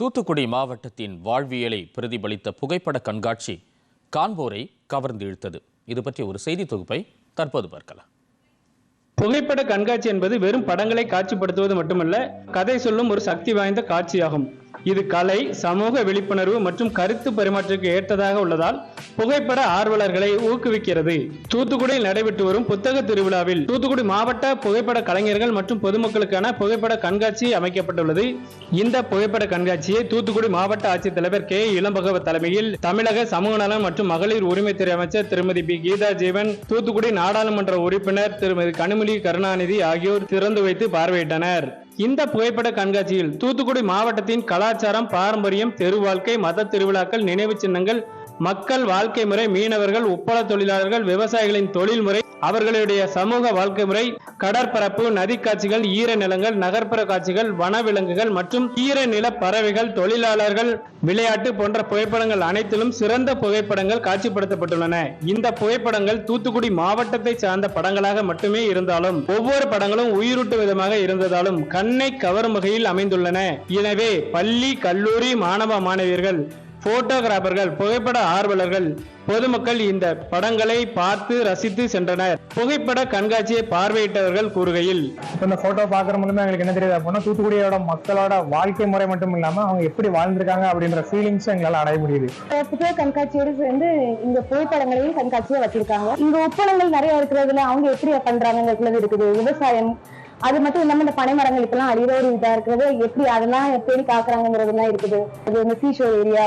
தூத்துக்குடி மாவட்டத்தின் வாழ்வியலை பிரதிபலித்த புகைப்பட கண்காட்சி காண்போரை கவர்ந்து இழுத்தது. இது பற்றிய ஒரு செய்தி தொகுப்பை தற்போது பார்க்கலாம். புகைப்பட கண்காட்சி என்பது வெறும் படங்களை காட்சிப்படுத்துவது மட்டுமல்ல கதை சொல்லும் ஒரு சக்தி வாய்ந்த காட்சியாகும். இது கலை சமூக விழிப்புணர்வு மற்றும் கருத்து பரிமாற்றத்துக்கு ஏற்றதாக உள்ளதால் புகைப்பட ஆர்வலர்களை ஊக்குவிக்கிறது. தூத்துக்குடியில் நடைபெற்று வரும் புத்தக திருவிழாவில் தூத்துக்குடி மாவட்ட புகைப்பட கலைஞர்கள் மற்றும் பொதுமக்களுக்கான புகைப்பட கண்காட்சி அமைக்கப்பட்டுள்ளது. இந்த புகைப்பட கண்காட்சியை தூத்துக்குடி மாவட்ட ஆட்சித்தலைவர் கே. இளம்பகவத் தலைமையில் தமிழக சமூக நலன் மற்றும் மகளிர் உரிமைத்துறை அமைச்சர் திருமதி பி. கீதா ஜீவன் தூத்துக்குடி நாடாளுமன்ற உறுப்பினர் திருமதி கனிமொழி கருணாநிதி ஆகியோர் திறந்து வைத்து பார்வையிட்டனர். இந்த புகைப்பட கண்காட்சியில் தூத்துக்குடி மாவட்டத்தின் கலாச்சாரம் பாரம்பரியம் தெரு வாழ்க்கை மத திருவிழாக்கள் நினைவு சின்னங்கள் மக்கள் வாழ்க்கை முறை மீனவர்கள் உப்பள தொழிலாளர்கள் விவசாயிகளின் தொழில்முறை அவர்களுடைய சமூக வாழ்க்கை முறை கடற்பரப்பு நதி காட்சிகள் ஈர நிலங்கள் நகர்ப்புற காட்சிகள் வனவிலங்குகள் மற்றும் ஈர நில பறவைகள் தொழிலாளர்கள் விளையாட்டு போன்ற புகைப்படங்கள் அனைத்திலும் சிறந்த புகைப்படங்கள் காட்சிப்படுத்தப்பட்டுள்ளன. இந்த புகைப்படங்கள் தூத்துக்குடி மாவட்டத்தை சார்ந்த படங்களாக மட்டுமே இருந்தாலும் ஒவ்வொரு படங்களும் உயிரூட்டு விதமாக இருந்ததாலும் கண்ணை கவரும் வகையில் அமைந்துள்ளன. எனவே பள்ளி கல்லூரி மாணவ மாணவியர்கள் போட்டோகிராபர்கள் புகைப்பட ஆர்வலர்கள் பொதுமக்கள் இந்த படங்களை பார்த்து ரசித்து சென்றனர். புகைப்பட கண்காட்சியை பார்வையிட்டவர்கள் கூறுகையில் இப்போ இந்த ஃபோட்டோ பார்க்குற மூலமா எங்களுக்கு என்ன தெரியுது அப்படின்னா தூத்துக்குடியோட மக்களோட வாழ்க்கை முறை மட்டும் இல்லாமல் அவங்க எப்படி வாழ்ந்திருக்காங்க அப்படின்ற ஃபீலிங்ஸும் எங்களால் அடைய முடியுது. புத்தக கண்காட்சியோடு சேர்ந்து இந்த புகைப்படங்களையும் கண்காட்சியா வச்சிருக்காங்க. இங்க ஒப்பளங்கள் நிறைய இருக்கிறதுல அவங்க எப்படி பண்றாங்கிறது இருக்குது. விவசாயம் அது மட்டும் இல்லாம இந்த பனை மரங்கள் இப்பெல்லாம் அழியிற ஒரு இதா இருக்கிறது எப்படி அதெல்லாம் எப்படி காக்குறாங்கிறதுலாம் இருக்குது. அது இந்த சீஷோ ஏரியா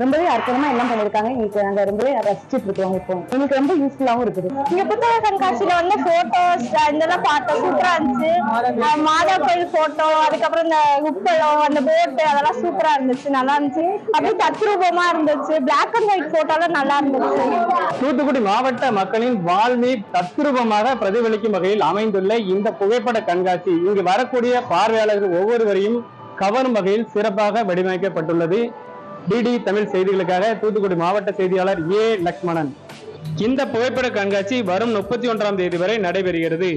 ரொம்பவே அற்புதமா எல்லாம் பண்ணிருக்காங்க. எங்களுக்கு நாங்க ரொம்பவே ரசிச்சுட்டு இருக்கோம் இப்போ. எங்களுக்கு ரொம்ப யூஸ்ஃபுல்லாவும் இருக்குது. இங்க புத்தக கண்காட்சியில வந்து போட்டோஸ் இதெல்லாம் பார்த்தோம். சூப்பரா இருந்துச்சு. மாதா கோயில் போட்டோ அதுக்கப்புறம் இந்த உப்பளம் அந்த போட்டு அதெல்லாம் சூப்பரா இருந்துச்சு. நல்லா இருந்துச்சு. அப்படியே தத்ரூபமா இருந்துச்சு. பிளாக் அண்ட் ஒயிட் போட்டோலாம் நல்லா இருந்துச்சு. தூத்துக்குடி மாவட்ட மக்களின் வாழ்வை தத்ரூபமாக பிரதிபலிக்கும் வகையில் அமைந்துள்ள இந்த புகைப்பட கண்காட்சி இங்கு வரக்கூடிய பார்வையாளர்கள் ஒவ்வொருவரையும் கவரும் வகையில் சிறப்பாக வடிவமைக்கப்பட்டுள்ளது. டிடி தமிழ் செய்திகளுக்காக தூத்துக்குடி மாவட்ட செய்தியாளர் ஏ லக்ஷ்மணன். இந்த புகைப்பட கண்காட்சி வரும் முப்பத்தி ஒன்றாம் தேதி வரை நடைபெறுகிறது.